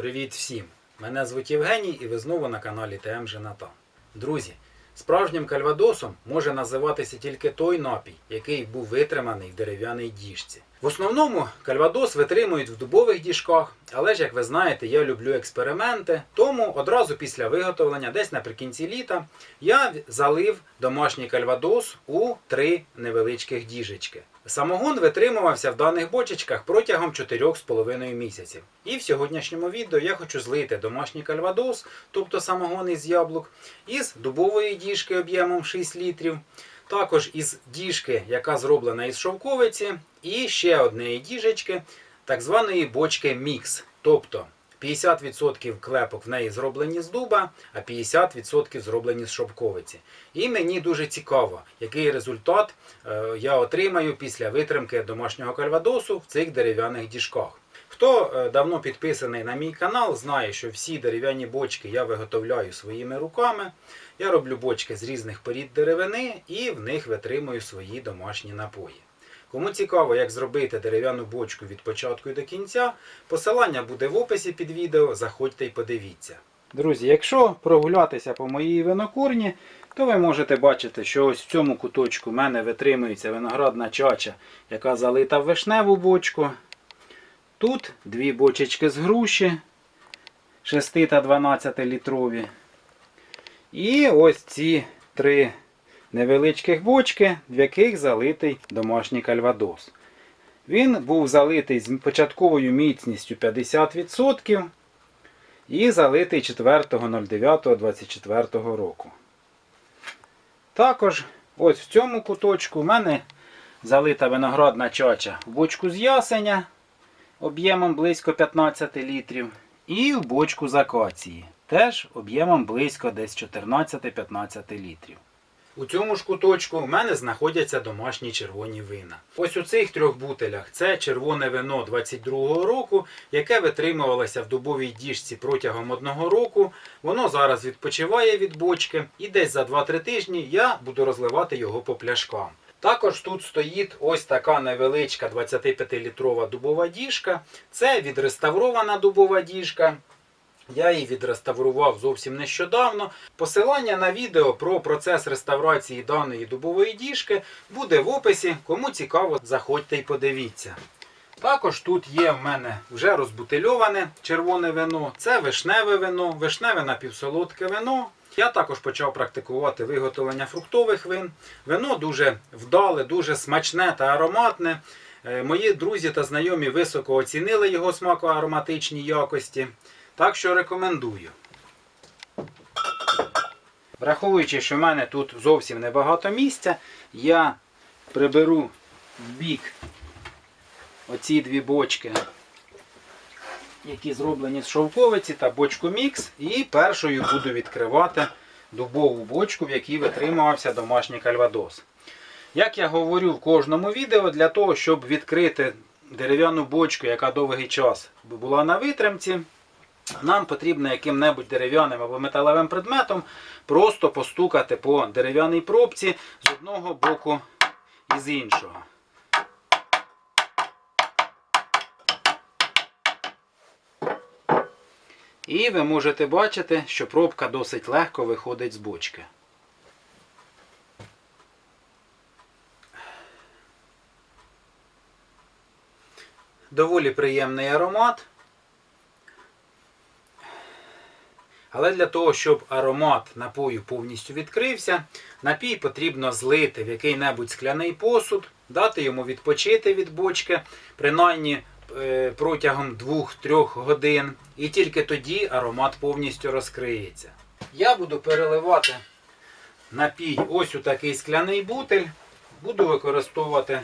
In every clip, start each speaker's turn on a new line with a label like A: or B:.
A: Привіт всім! Мене звуть Євгеній і ви знову на каналі ТМ Жената. Друзі, справжнім кальвадосом може називатися тільки той напій, який був витриманий в дерев'яній діжці. В основному кальвадос витримують в дубових діжках, але ж, як ви знаєте, я люблю експерименти. Тому одразу після виготовлення, десь наприкінці літа, я залив домашній кальвадос у три невеличких діжечки. Самогон витримувався в даних бочечках протягом 4,5 місяців. І в сьогоднішньому відео я хочу злити домашній кальвадос, тобто самогон із яблук, із дубової діжки об'ємом 6 літрів, також із діжки, яка зроблена із шовковиці, і ще однієї діжечки, так званої бочки мікс. Тобто 50% клепок в неї зроблені з дуба, а 50% зроблені з шовковиці. І мені дуже цікаво, який результат е, я отримаю після витримки домашнього кальвадосу в цих дерев'яних діжках. Хто е, давно підписаний на мій канал, знає, що всі дерев'яні бочки я виготовляю своїми руками. Я роблю бочки з різних порід деревини і в них витримую свої домашні напої. Кому цікаво, як зробити дерев'яну бочку від початку і до кінця, посилання буде в описі під відео, заходьте і подивіться. Друзі, якщо прогулятися по моїй винокурні, то ви можете бачити, що ось в цьому куточку в мене витримується виноградна чача, яка залита в вишневу бочку. Тут дві бочечки з груші 6 та 12 літрові. І ось ці три невеличких бочки, в яких залитий домашній кальвадос. Він був залитий з початковою міцністю 50% і залитий 4.09.24 року. Також ось в цьому куточку в мене залита виноградна чача в бочку з ясеня об'ємом близько 15 літрів. І в бочку з акації теж об'ємом близько десь 14-15 літрів. У цьому ж куточку в мене знаходяться домашні червоні вина. Ось у цих трьох бутелях це червоне вино 22-го року, яке витримувалося в дубовій діжці протягом одного року. Воно зараз відпочиває від бочки, і десь за 2-3 тижні я буду розливати його по пляшкам. Також тут стоїть ось така невеличка 25-літрова дубова діжка. Це відреставрована дубова діжка. Я її відреставрував зовсім нещодавно. Посилання на відео про процес реставрації даної дубової діжки буде в описі. Кому цікаво, заходьте і подивіться. Також тут є в мене вже розбутильоване червоне вино. Це вишневе вино, вишневе напівсолодке вино. Я також почав практикувати виготовлення фруктових вин. Вино дуже вдале, дуже смачне та ароматне. Е, Мої друзі та знайомі високо оцінили його смако-ароматичні якості. Так що рекомендую. Враховуючи, що в мене тут зовсім небагато місця, я приберу в бік оці дві бочки, які зроблені з шовковиці та бочку мікс. І першою буду відкривати дубову бочку, в якій витримувався домашній кальвадос. Як я говорю в кожному відео, для того, щоб відкрити дерев'яну бочку, яка довгий час була на витримці, нам потрібно яким-небудь дерев'яним або металевим предметом просто постукати по дерев'яній пробці з одного боку і з іншого. І ви можете бачити, що пробка досить легко виходить з бочки. Доволі приємний аромат. Але для того, щоб аромат напою повністю відкрився, напій потрібно злити в який-небудь скляний посуд, дати йому відпочити від бочки, принаймні е, протягом 2-3 годин. І тільки тоді аромат повністю розкриється. Я буду переливати напій ось у такий скляний бутель. Буду використовувати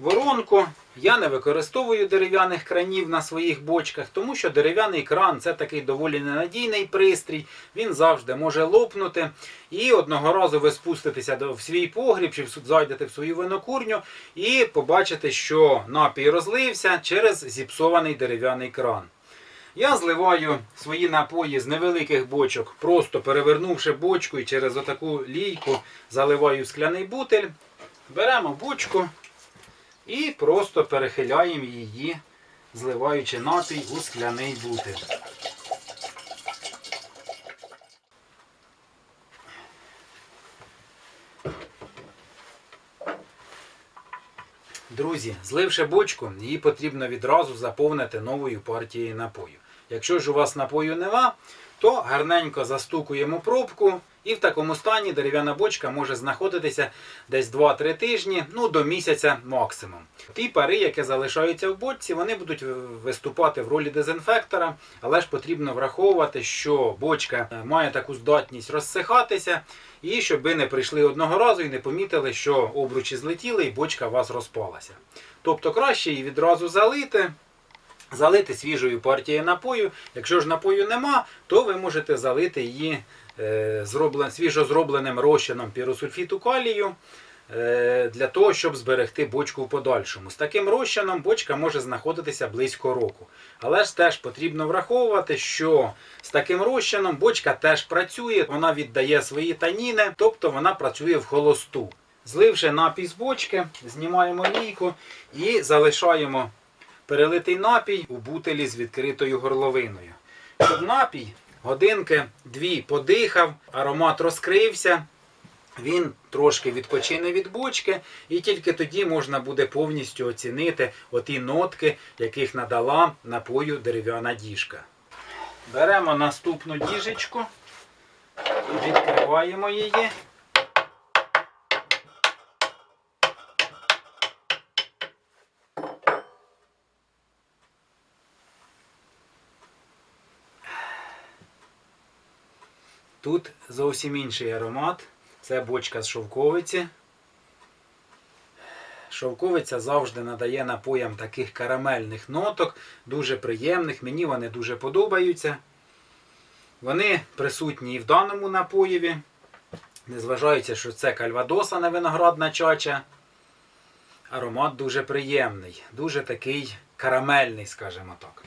A: воронку. Я не використовую дерев'яних кранів на своїх бочках, тому що дерев'яний кран це такий доволі ненадійний пристрій, він завжди може лопнути. І одного разу ви спуститеся в свій погріб чи зайдете в свою винокурню і побачите, що напій розлився через зіпсований дерев'яний кран. Я зливаю свої напої з невеликих бочок, просто перевернувши бочку і через отаку лійку заливаю в скляний бутель. Беремо бочку і просто перехиляємо її, зливаючи напій у скляний бутиль. Друзі, зливши бочку, її потрібно відразу заповнити новою партією напою. Якщо ж у вас напою нема, то гарненько застукуємо пробку, і в такому стані дерев'яна бочка може знаходитися десь 2-3 тижні, ну до місяця максимум. Ті пари, які залишаються в бочці, вони будуть виступати в ролі дезінфектора, але ж потрібно враховувати, що бочка е, має таку здатність розсихатися, і щоб ви не прийшли одного разу і не помітили, що обручі злетіли і бочка у вас розпалася. Тобто краще її відразу залити. Залити свіжою партією напою. Якщо ж напою нема, то ви можете залити її е, зроблен, свіжо зробленим розчином піросульфіту калію е, для того, щоб зберегти бочку в подальшому. З таким розчином бочка може знаходитися близько року. Але ж теж потрібно враховувати, що з таким розчином бочка теж працює, вона віддає свої таніни, тобто вона працює в холосту. Зливши напій з бочки, знімаємо лійку і залишаємо перелитий напій у бутилі з відкритою горловиною. Щоб напій годинки дві подихав, аромат розкрився, він трошки відпочине від бочки, і тільки тоді можна буде повністю оцінити оті нотки, яких надала напою дерев'яна діжка. Беремо наступну діжечку, відкриваємо її. Тут зовсім інший аромат. Це бочка з шовковиці. Шовковиця завжди надає напоям таких карамельних ноток, дуже приємних. Мені вони дуже подобаються. Вони присутні і в даному напоєві. Незважаючи, що це кальвадоса не виноградна чача. Аромат дуже приємний, дуже такий карамельний, скажімо так.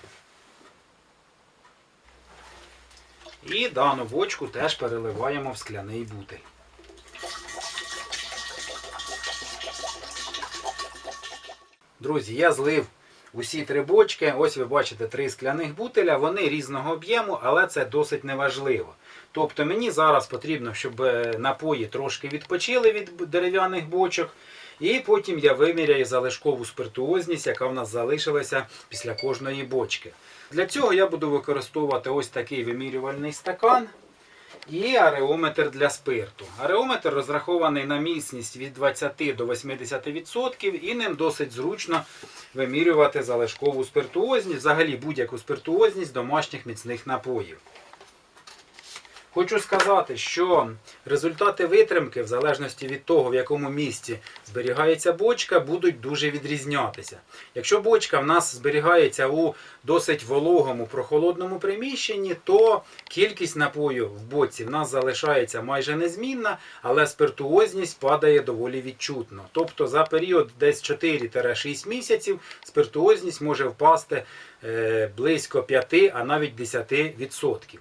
A: І дану бочку теж переливаємо в скляний бутиль. Друзі, я злив усі три бочки. Ось ви бачите три скляних бутиля. Вони різного об'єму, але це досить неважливо. Тобто мені зараз потрібно, щоб е, напої трошки відпочили від дерев'яних бочок. І потім я виміряю залишкову спиртуозність, яка в нас залишилася після кожної бочки. Для цього я буду використовувати ось такий вимірювальний стакан і ареометр для спирту. Ареометр розрахований на міцність від 20 до 80% і ним досить зручно вимірювати залишкову спиртуозність, взагалі будь-яку спиртуозність домашніх міцних напоїв. Хочу сказати, що результати витримки, в залежності від того, в якому місці зберігається бочка, будуть дуже відрізнятися. Якщо бочка в нас зберігається у досить вологому прохолодному приміщенні, то кількість напою в боці в нас залишається майже незмінна, але спиртуозність падає доволі відчутно. Тобто за період десь 4-6 місяців спиртуозність може впасти е, близько 5, а навіть 10%.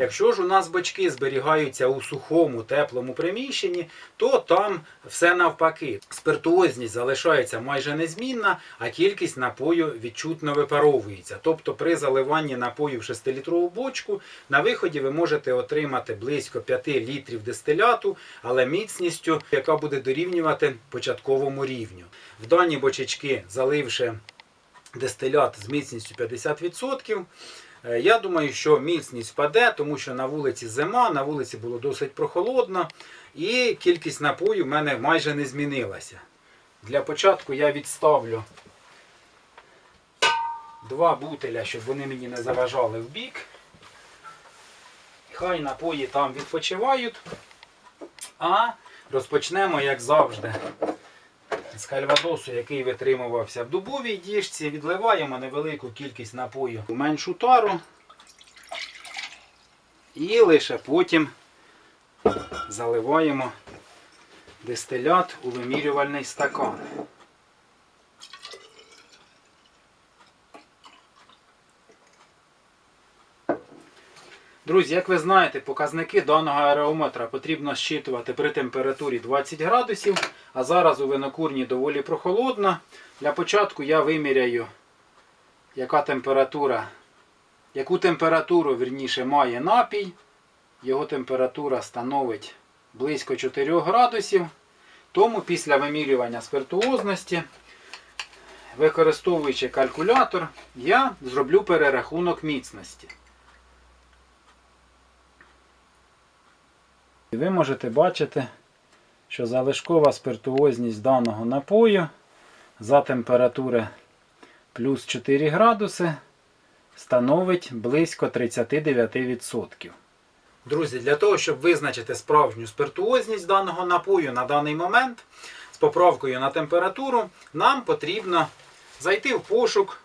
A: Якщо ж у нас бочки зберігаються у сухому, теплому приміщенні, то там все навпаки. Спиртуозність залишається майже незмінна, а кількість напою відчутно випаровується. Тобто при заливанні напою в 6-літрову бочку на виході ви можете отримати близько 5 літрів дистиляту, але міцністю, яка буде дорівнювати початковому рівню. В дані бочечки, заливши дистилят з міцністю 50%, Е, Я думаю, що міцність впаде, тому що на вулиці зима, на вулиці було досить прохолодно, і кількість напою в мене майже не змінилася. Для початку я відставлю два бутиля, щоб вони мені не заважали в бік. Хай напої там відпочивають. А розпочнемо, як завжди, з кальвадосу, який витримувався в дубовій діжці, відливаємо невелику кількість напою в меншу тару. І лише потім заливаємо дистилят у вимірювальний стакан. Друзі, як ви знаєте, показники даного аерометра потрібно щитувати при температурі 20 градусів, а зараз у винокурні доволі прохолодно. Для початку я виміряю, яка температура, яку температуру вірніше, має напій. Його температура становить близько 4 градусів. Тому після вимірювання спиртуозності використовуючи калькулятор, я зроблю перерахунок міцності. І Ви можете бачити, що залишкова спиртуозність даного напою за температури плюс 4 градуси становить близько 39%. Друзі, для того, щоб визначити справжню спиртуозність даного напою на даний момент з поправкою на температуру, нам потрібно зайти в пошук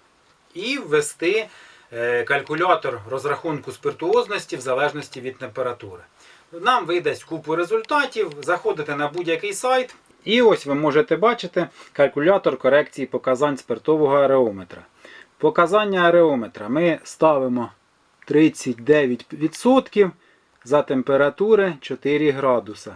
A: і ввести е, калькулятор розрахунку спиртуозності в залежності від температури. Нам видасть купу результатів, заходите на будь-який сайт. І ось ви можете бачити калькулятор корекції показань спиртового ареометра. Показання ареометра ми ставимо 39% за температури 4 градуса.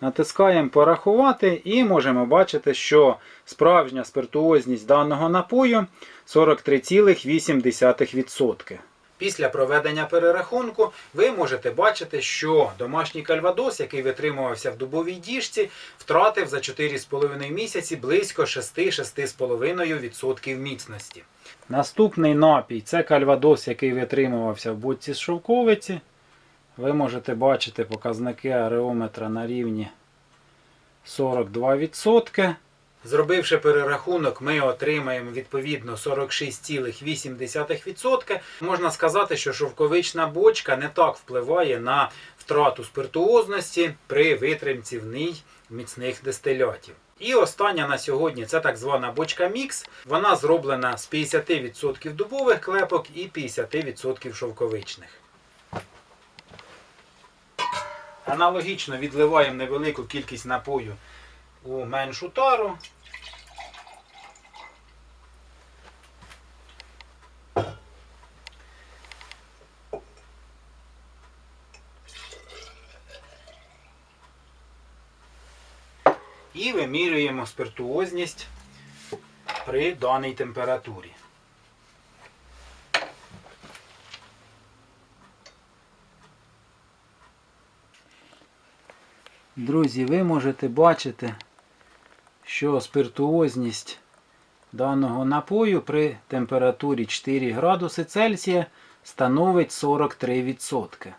A: Натискаємо порахувати і можемо бачити, що справжня спиртуозність даного напою 43,8%. Після проведення перерахунку ви можете бачити, що домашній кальвадос, який витримувався в дубовій діжці, втратив за 4,5 місяці близько 6-6,5% міцності. Наступний напій це кальвадос, який витримувався в боці з шовковиці. Ви можете бачити показники ареометра на рівні 42%. Зробивши перерахунок, ми отримаємо відповідно 46,8%. Можна сказати, що шовковична бочка не так впливає на втрату спиртуозності при витримці в ній міцних дистилятів. І остання на сьогодні це так звана бочка мікс. Вона зроблена з 50% дубових клепок і 50% шовковичних. Аналогічно відливаємо невелику кількість напою у меншу тару. І вимірюємо спиртуозність при даній температурі. Друзі, ви можете бачити, що спиртуозність даного напою при температурі 4 градуси Цельсія становить 43%.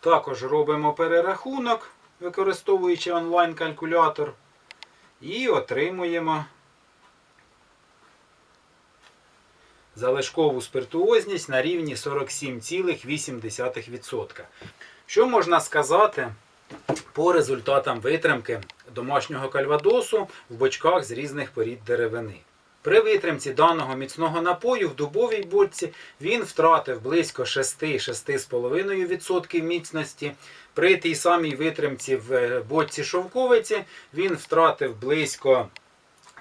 A: Також робимо перерахунок, використовуючи онлайн-калькулятор, і отримуємо залишкову спиртуозність на рівні 47,8%. Що можна сказати по результатам витримки домашнього кальвадосу в бочках з різних порід деревини. При витримці даного міцного напою в дубовій бочці він втратив близько 6-6,5% міцності. При тій самій витримці в е, бочці шовковиці він втратив близько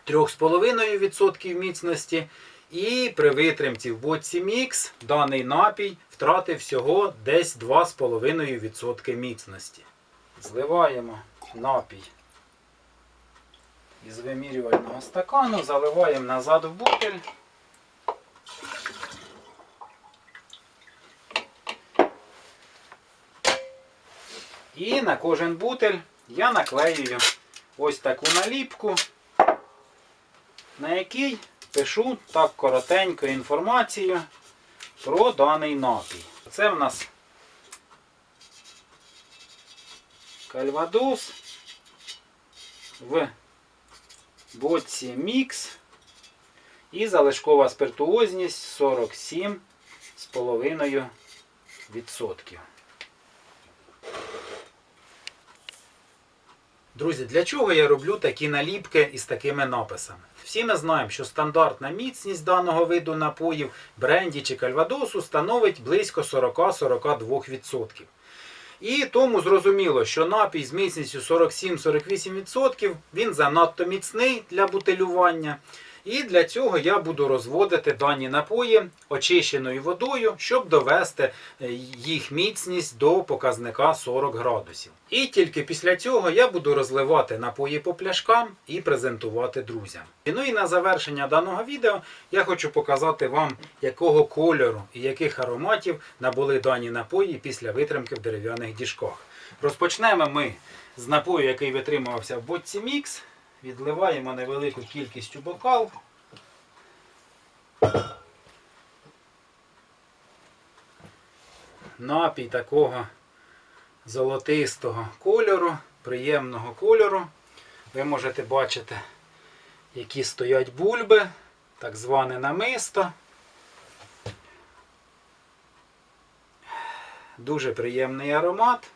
A: 3,5% міцності. І при витримці в бочці мікс даний напій втратив всього десь 2,5% міцності. Зливаємо напій із вимірювального стакану, заливаємо назад в бутиль. І на кожен бутиль я наклеюю ось таку наліпку, на якій пишу так коротенько інформацію про даний напій. Це в нас Кальвадос в боці мікс і залишкова спиртуозність 47,5%. Друзі, для чого я роблю такі наліпки із такими написами? Всі ми знаємо, що стандартна міцність даного виду напоїв, бренді чи кальвадосу становить близько 40-42%. І тому зрозуміло, що напій з міцністю 47-48% він занадто міцний для бутилювання. І для цього я буду розводити дані напої очищеною водою, щоб довести е, їх міцність до показника 40 градусів. І тільки після цього я буду розливати напої по пляшкам і презентувати друзям. Ну і на завершення даного відео я хочу показати вам, якого кольору і яких ароматів набули дані напої після витримки в дерев'яних діжках. Розпочнемо ми з напою, який витримувався в бочці мікс. Відливаємо невелику кількість у бокал. Напій такого золотистого кольору, приємного кольору. Ви можете бачити, які стоять бульби, так зване намисто. Дуже приємний аромат.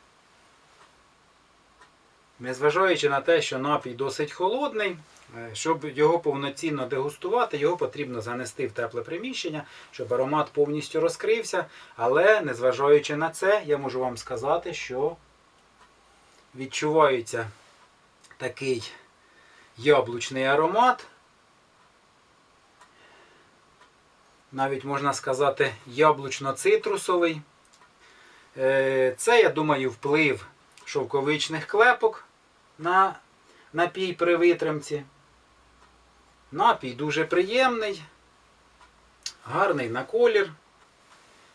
A: Незважаючи на те, що напій досить холодний, е, щоб його повноцінно дегустувати, його потрібно занести в тепле приміщення, щоб аромат повністю розкрився. Але незважаючи на це, я можу вам сказати, що відчувається такий яблучний аромат. Навіть можна сказати яблучно-цитрусовий. Е, Це, я думаю, вплив шовковичних клепок на напій при витримці. Напій дуже приємний, гарний на колір.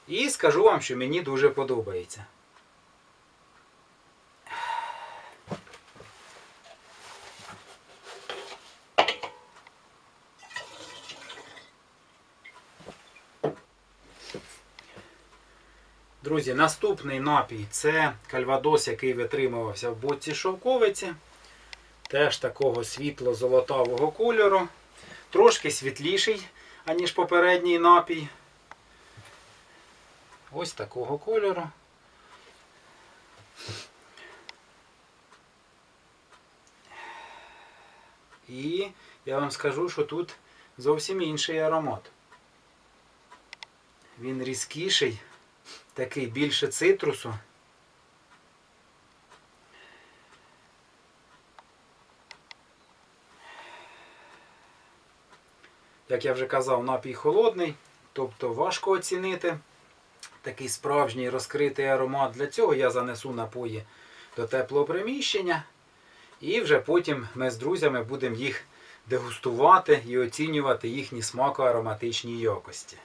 A: І скажу вам, що мені дуже подобається. Друзі, наступний напій це кальвадос, який витримувався в боці шовковиці. Теж такого світло-золотавого кольору. Трошки світліший, аніж попередній напій. Ось такого кольору. І я вам скажу, що тут зовсім інший аромат. Він різкіший, такий більше цитрусу. Як я вже казав, напій холодний, тобто важко оцінити такий справжній розкритий аромат. Для цього я занесу напої до теплого приміщення. І вже потім ми з друзями будемо їх дегустувати і оцінювати їхні смако-ароматичні якості.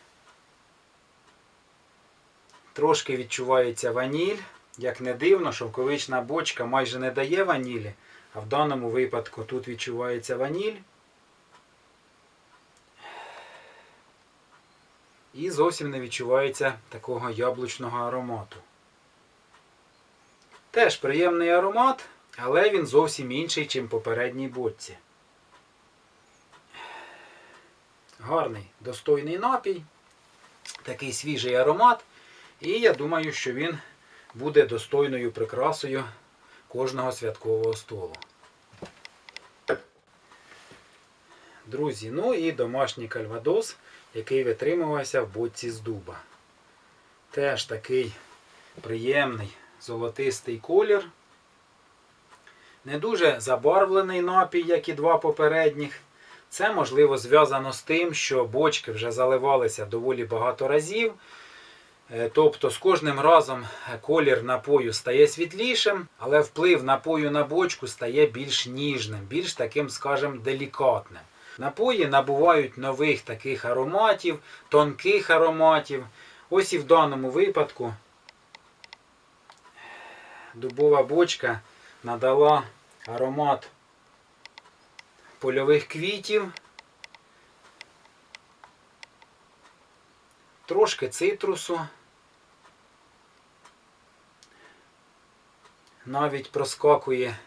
A: Трошки відчувається ваніль. Як не дивно, шовковична бочка майже не дає ванілі, а в даному випадку тут відчувається ваніль. І зовсім не відчувається такого яблучного аромату. Теж приємний аромат, але він зовсім інший, ніж попередній бочці. Гарний, достойний напій, такий свіжий аромат. І я думаю, що він буде достойною прикрасою кожного святкового столу. Друзі, ну і домашній кальвадос, який витримувався в боці з дуба. Теж такий приємний золотистий колір. Не дуже забарвлений напій, як і два попередніх. Це можливо зв'язано з тим, що бочки вже заливалися доволі багато разів. Е, Тобто з кожним разом колір напою стає світлішим, але вплив напою на бочку стає більш ніжним, більш таким, скажімо, делікатним. Напої набувають нових таких ароматів, тонких ароматів. Ось і в даному випадку дубова бочка надала аромат польових квітів, трошки цитрусу. Навіть проскакує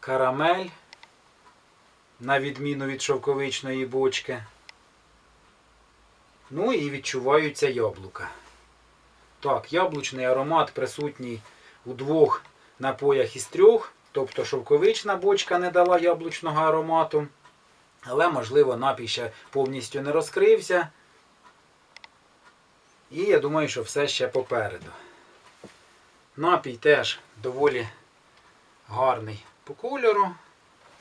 A: карамель, на відміну від шовковичної бочки. Ну і відчуваються яблука. Так, яблучний аромат присутній у двох напоях із трьох. Тобто шовковична бочка не дала яблучного аромату. Але, можливо, напій ще повністю не розкрився. І я думаю, що все ще попереду. Напій теж доволі гарний по кольору,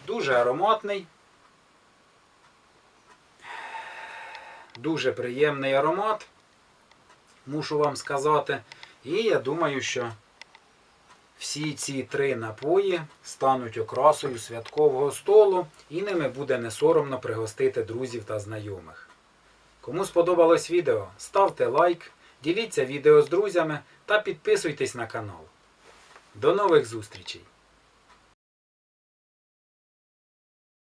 A: дуже ароматний. Дуже приємний аромат, мушу вам сказати. І я думаю, що всі ці три напої стануть окрасою святкового столу і ними буде не соромно пригостити друзів та знайомих. Кому сподобалось відео, ставте лайк, діліться відео з друзями та підписуйтесь на канал. До нових зустрічей!